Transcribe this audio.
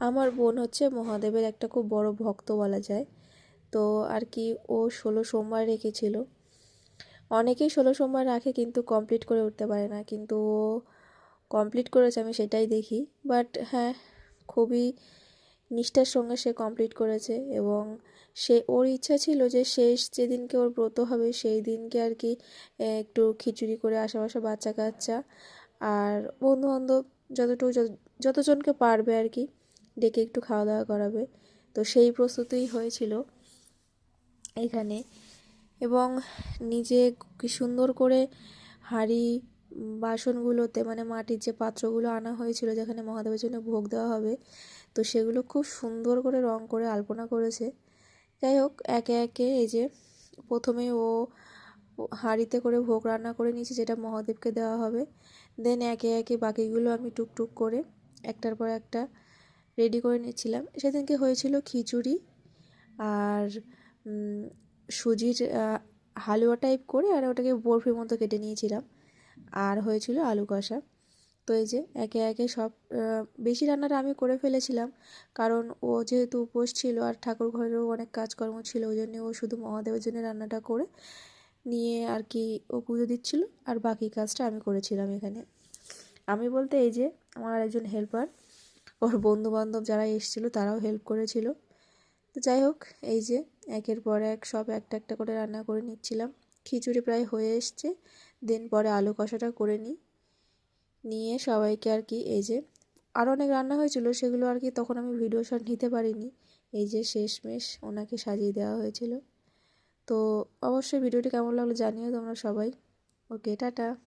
আমার বোন হচ্ছে মহাদেবের একটা খুব বড় ভক্ত বলা যায়। তো আর কি ও ষোলো সোমবার রেখেছিল। অনেকেই ষোলো সোমবার রাখে কিন্তু কমপ্লিট করে উঠতে পারে না। কিন্তু ও কমপ্লিট করেছে, আমি সেটাই দেখি। বাট হ্যাঁ খুবই নিষ্ঠার সঙ্গে সে কমপ্লিট করেছে এবং সে, ওর ইচ্ছা ছিল যে শেষ যেদিনকে ওর ব্রত হবে সেই দিনকে আর কি একটু খিচুড়ি করে আশেপাশে বাচ্চা কাচ্চা আর বন্ধুবান্ধব যতটুকু যতজনকে পারবে আর কি ডেকে একটু খাওয়া দাওয়া করাবে। তো সেই প্রস্তুতিই হয়েছিল এখানে। এবং নিজে কি সুন্দর করে হাঁড়ি, বাসনগুলোতে মানে মাটির যে পাত্রগুলো আনা হয়েছিল যেখানে মহাদেবের জন্য ভোগ দেওয়া হবে, তো সেগুলো খুব সুন্দর করে রং করে আলপনা করেছে। যাই হোক, একে একে এই যে প্রথমে ও হাঁড়িতে করে ভোগ রান্না করে নিয়েছে যেটা মহাদেবকে দেওয়া হবে। দেন একে একে বাকিগুলো আমি টুকটুক করে, একটার পর একটা রেডি করে নিচ্ছিলাম সেদিনকে হয়েছিল খিচুড়ি আর সুজির হালুয়া টাইপ করে আর ওটাকে বরফির মতো কেটে নিয়েছিলাম। আর হয়েছিল আলু কষা। তো এই যে একে একে সব বেশি রান্নাটা আমি করে ফেলেছিলাম। কারণ ও যেহেতু উপোস ছিল আর ঠাকুর ঘরেরও অনেক কাজকর্ম ছিল, ওই জন্য ও শুধু মহাদেবের জন্য রান্নাটা করে নিয়ে আর কি ও পুজো দিচ্ছিল। আর বাকি কাজটা আমি করেছিলাম এখানে। আমি বলতে এই যে আমার একজন হেল্পার ওর বন্ধুবান্ধব যারা এসেছিল, তারাও হেল্প করেছিল। তো যাই হোক, এই যে একের পর এক সব একটা একটা করে রান্না করে নিচ্ছিলাম। খিচুড়ি প্রায় হয়ে এসছে, দেন পরে আলু কষাটা করে নিই। নিয়ে সবাইকে আর কি এই যে আরও অনেক রান্না হয়েছিল, সেগুলো আর কি তখন আমি ভিডিও শট নিতে পারিনি। এই যে শেষমেশ ওনাকে সাজিয়ে দেওয়া হয়েছিল। তো অবশ্যই ভিডিওটি কেমন লাগল জানিও তোমরা সবাই। Okay tata.